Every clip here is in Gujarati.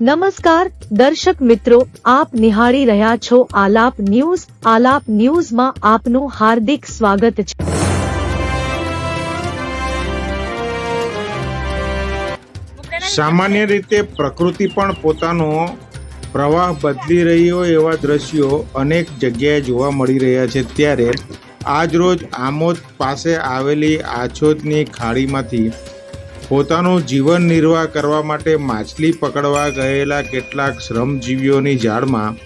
નમસ્કાર, દર્શક મિત્રો, આપ નિહાળી રહ્યા છો આલાપ ન્યૂઝ. આલાપ ન્યૂઝમાં આપનું હાર્દિક સ્વાગત છે. સામાન્ય રીતે પ્રકૃતિ પણ પોતાનો પ્રવાહ બદલી રહી હોય એવા દ્રશ્યો અનેક જગ્યાએ જોવા મળી રહ્યા છે. ત્યારે આજ રોજ આમોદ પાસે આવેલી આછોદની ખાડીમાંથી પોતાનું જીવન નિર્વાહ કરવા માટે માછલી પકડવા ગયેલા કેટલાક શ્રમજીવીઓની જાળમાં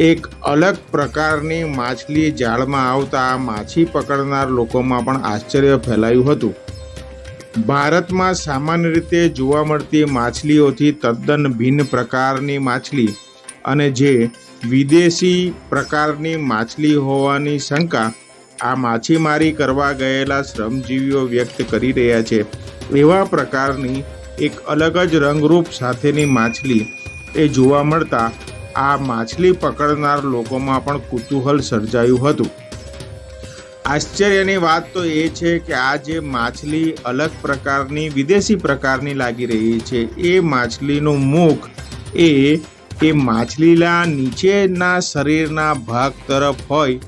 એક અલગ પ્રકારની માછલી જાળમાં આવતા માછી પકડનાર લોકોમાં પણ આશ્ચર્ય ફેલાયું હતું. ભારતમાં સામાન્ય રીતે જોવા મળતી માછલીઓથી તદ્દન ભિન્ન પ્રકારની માછલી અને જે વિદેશી પ્રકારની માછલી હોવાની શંકા આ માછીમારી કરવા ગયેલા શ્રમજીવીઓ વ્યક્ત કરી રહ્યા છે. એવા પ્રકારની એક અલગ જ રંગરૂપ સાથેની માછલી એ જોવા મળતા આ માછલી પકડનાર લોકોમાં પણ કુતૂહલ સર્જાયું હતું. આશ્ચર્યની વાત તો એ છે કે આ જે માછલી અલગ પ્રકારની, વિદેશી પ્રકારની લાગી રહી છે. એ માછલીનું મુખ એ એ માછલીના નીચેના શરીરના ભાગ તરફ હોય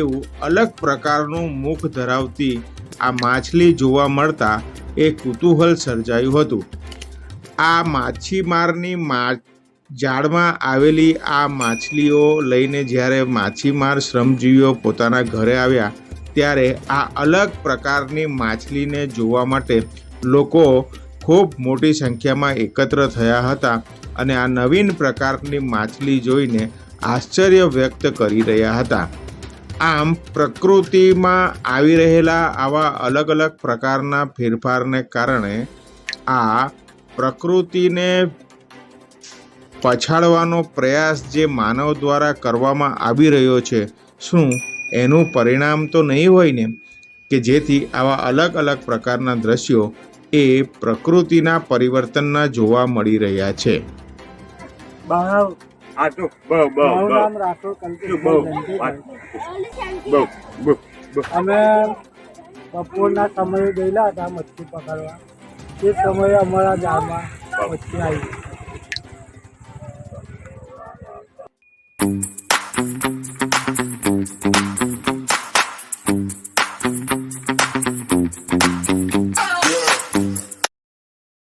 એવું અલગ પ્રકારનું મુખ ધરાવતી આ માછલી જોવા મળતા એ કુતૂહલ સર્જાયું હતું. આ માછીમારની મા જાળમાં આવેલી આ માછલીઓ લઈને જ્યારે માછીમાર શ્રમજીવીઓ પોતાના ઘરે આવ્યા, ત્યારે આ અલગ પ્રકારની માછલીને જોવા માટે લોકો ખૂબ મોટી સંખ્યામાં એકત્ર થયા હતા અને આ નવીન પ્રકારની માછલી જોઈને આશ્ચર્ય વ્યક્ત કરી રહ્યા હતા. આમ પ્રકૃતિમાં આવી રહેલા આવા અલગ અલગ પ્રકારના ફેરફારને કારણે આ પ્રકૃતિને પછાડવાનો પ્રયાસ જે માનવ દ્વારા કરવામાં આવી રહ્યો છે, શું એનું પરિણામ તો નહીં હોય ને? કે જેથી આવા અલગ અલગ પ્રકારના દ્રશ્યો એ પ્રકૃતિના પરિવર્તનના જોવા મળી રહ્યા છે. આ તો બહુ બપોરના સમયે ગયેલા હતા મચ્છી પકડવા. તે સમયે અમારા ગામમાં મચ્છી આવી. Thank you.